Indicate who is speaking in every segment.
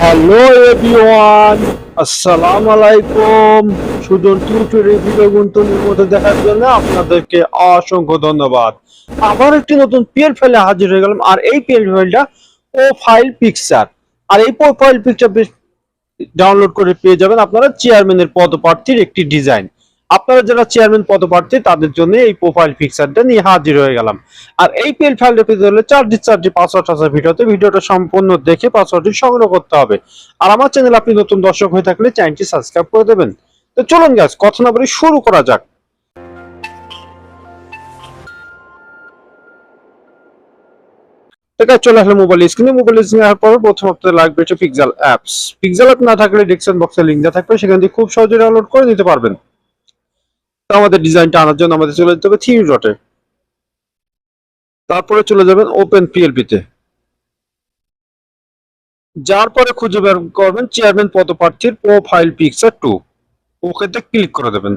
Speaker 1: Hello everyone আসসালাম আলাইকুম Sujan tutorial video গুন্তনের মধ্যে দেখার জন্য আপনাদেরকে অসংখ্য ধন্যবাদ। আবার একটি নতুন পিএল ফাইলে হাজির হয়ে গেলাম। আর এই পিএল ফাইলটা ও ফাইল পিকচার আর এই প্রোফাইল পিকচার ডাউনলোড করে পেয়ে যাবেন আপনারা চেয়ারম্যানের পদপ্রার্থীর একটি ডিজাইন আপনারা যারা চেয়ারম্যান পদপ্রার্থী, তাদের জন্য এই প্রোফাইল পিকচারটা নিয়ে হাজির হয়ে গেলাম। আর এই পিএল ফাইলটা পেতে হলে চারটি চারটি পাসওয়ার্ড আছে ভিডিওতে ভিডিওটা সম্পূর্ণ দেখে পাসওয়ার্ডটি সংগ্রহ করতে হবে। আর আমার চ্যানেল আপনি নতুন দর্শক হয়ে থাকলে চ্যানেলটি সাবস্ক্রাইব করে দেবেন। তো চলুন গ্যাস কথা না বলে শুরু করা যাক। এটা চলে আসলে মোবাইল স্ক্রিনে মোবাইল স্ক্রিনে আসার পর প্রথম আপনাদের লাগবে হচ্ছে পিক্সেল অ্যাপস পিক্সেল অ্যাপ না থাকলে ডিসক্রিপশন বক্সে লিঙ্ক দেওয়া থাকবে, সেখান থেকে খুব সহজে ডাউনলোড করে নিতে পারবেন। আমাদের ডিজাইনটা আনার জন্য আমাদের চলে যেতে হবে থ্রি ডটে তারপরে চলে যাবেন ওপেন পিএলপি তে। যার পরে খুঁজে বের করবেন চেয়ারম্যান পদপ্রার্থীর প্রোফাইল পিকচার টু ওকেতে ক্লিক করে দেবেন।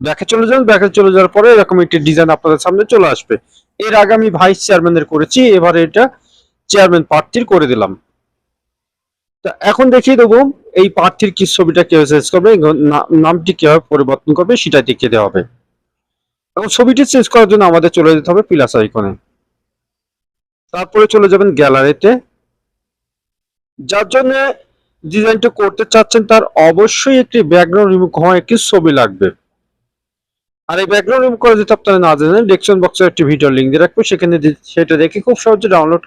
Speaker 1: ব্যাকে চলে যাবেন ব্যাকে চলে যাওয়ার পরে এরকম একটি ডিজাইন আপনাদের সামনে চলে আসবে। এর আগে আমি ভাইস চেয়ারম্যানের করেছি, এবারে এটা চেয়ারম্যান প্রার্থীর করে দিলাম। তা এখন দেখিয়ে দেবো এই প্রার্থীর কি ছবিটা কীভাবে চেঞ্জ করবে নামটি কীভাবে পরিবর্তন করবে সেটা দেখিয়ে দেওয়া হবে। এবং ছবিটি চেঞ্জ করার জন্য আমাদের চলে যেতে হবে প্লাস আইকনে। তারপরে চলে যাবেন গ্যালারিতে। যার জন্য ডিজাইনটা করতে চাচ্ছেন তার অবশ্যই একটি ব্যাকগ্রাউন্ড রিমুভ হওয়া একটি ছবি লাগবে। আর এই ব্যাকগ্রাউন্ড রিমুভ করে যদি আপনারা না জানেন ডেসক্রিপশন বক্সে একটি ভিডিও লিঙ্ক দিয়ে রাখব। সেখানে সেটা দেখে খুব সহজে ডাউনলোড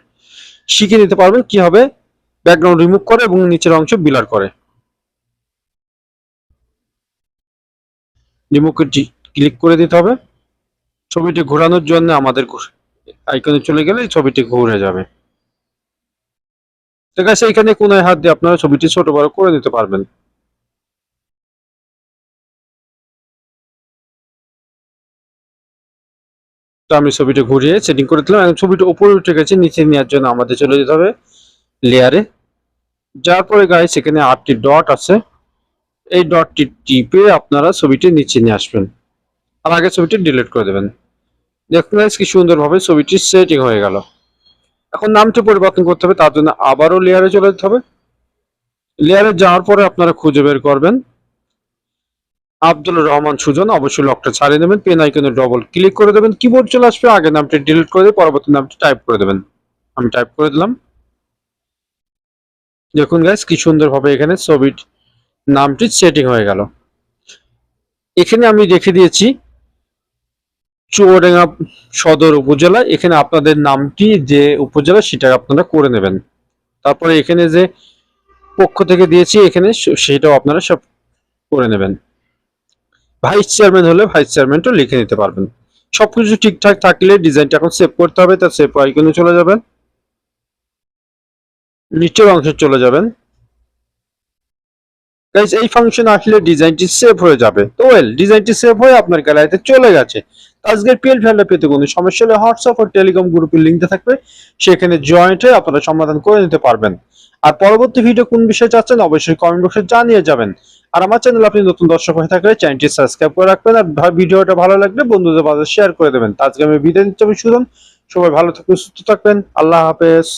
Speaker 1: শিখে নিতে পারবেন কীভাবে ব্যাকগ্রাউন্ড রিমুভ করে এবং নিচের অংশ বিলার করে। রিমুভকে ক্লিক করে দিতে হবে। ছবিটি ঘোরানোর জন্য আমাদের আইকনে চলে গেলে ছবিটি ঘুরে যাবে। ঠিক আছে, এখানে কোনায় হাত দিয়ে আপনারা ছবিটি ছোট বড় করে দিতে পারবেন। তো আমি ছবিটা ঘুরিয়ে সেটিং করে দিলাম। ছবিটা উপরে উঠে গেছে, নিচে নেওয়ার জন্য আমাদের চলে যেতে হবে লেয়ারে যার পরে গায়ে সেখানে আটটি ডট আছে। এই ডটটি টিপে আপনারা ছবিটি নিচে নিয়ে আসবেন। আর আগে ছবিটি ডিলিট করে দেবেন। দেখুন guys, কি সুন্দরভাবে ছবিটি সেটিং হয়ে গেল। এখন নামটি পরিবর্তন করতে হবে তার জন্য আবারও লেয়ারে চলে যেতে হবে। লেয়ারে যাওয়ার পরে আপনারা খুঁজে বের করবেন। আব্দুল রহমান সুজন অবশ্যই লকটা ছাড়িয়ে নেবেন পেন আইকনে ডবল ক্লিক করে দেবেন। কিবোর্ড চলে আসবে আগে নামটি ডিলিট করে পরবর্তী নামটি টাইপ করে দেবেন। আমি টাইপ করে দিলাম। দেখুন গাইস কি সুন্দরভাবে এখানে ছবির নামটি সেটিং হয়ে গেল। এখানে আমি রেখে দিয়েছি চুয়াডাঙ্গা সদর উপজেলা। এখানে আপনাদের নামটি যে উপজেলা সেটা আপনারা করে নেবেন। তারপরে এখানে যে পক্ষ থেকে দিয়েছি, এখানে সেটাও আপনারা সব করে নেবেন। ভাইস চেয়ারম্যান হলে ভাইস চেয়ারম্যানটা লিখে নিতে পারবেন। সবকিছু ঠিকঠাক থাকলে ডিজাইনটা এখন সেভ করতে হবে তার সেভ আইকনে চলে যাবেন। নিচের অংশে চলে যাবেন। গাইস এই ফাংশন আসলে ডিজাইনটি সেভ হয়ে যাবে। তো ওয়েল ডিজাইনটি সেভ হয়ে আপনার গ্যালারিতে চলে গেছে। আজকের পিএল ফাইলটা পেতে কোনো সমস্যা হলে হোয়াটসঅ্যাপ ও টেলিকম গ্রুপের লিঙ্কটা থাকবে। সেখানে জয়েন্ট হয়ে আপনারা সমাধান করে নিতে পারবেন। আর পরবর্তী ভিডিও কোন বিষয়ে চাচ্ছেন অবশ্যই কমেন্ট বক্সে জানিয়ে যাবেন। আর আমার চ্যানেল আপনি নতুন দর্শক হয়ে থাকলে চ্যানেলটি সাবস্ক্রাইব করে রাখবেন। আর ভিডিওটা ভালো লাগলে বন্ধুদের মাঝে শেয়ার করে দেবেন। আজকে আমি বিদায় নিচ্ছি, আমি সুদন সবাই ভালো থাকবেন, সুস্থ থাকবেন। আল্লাহ হাফেজ।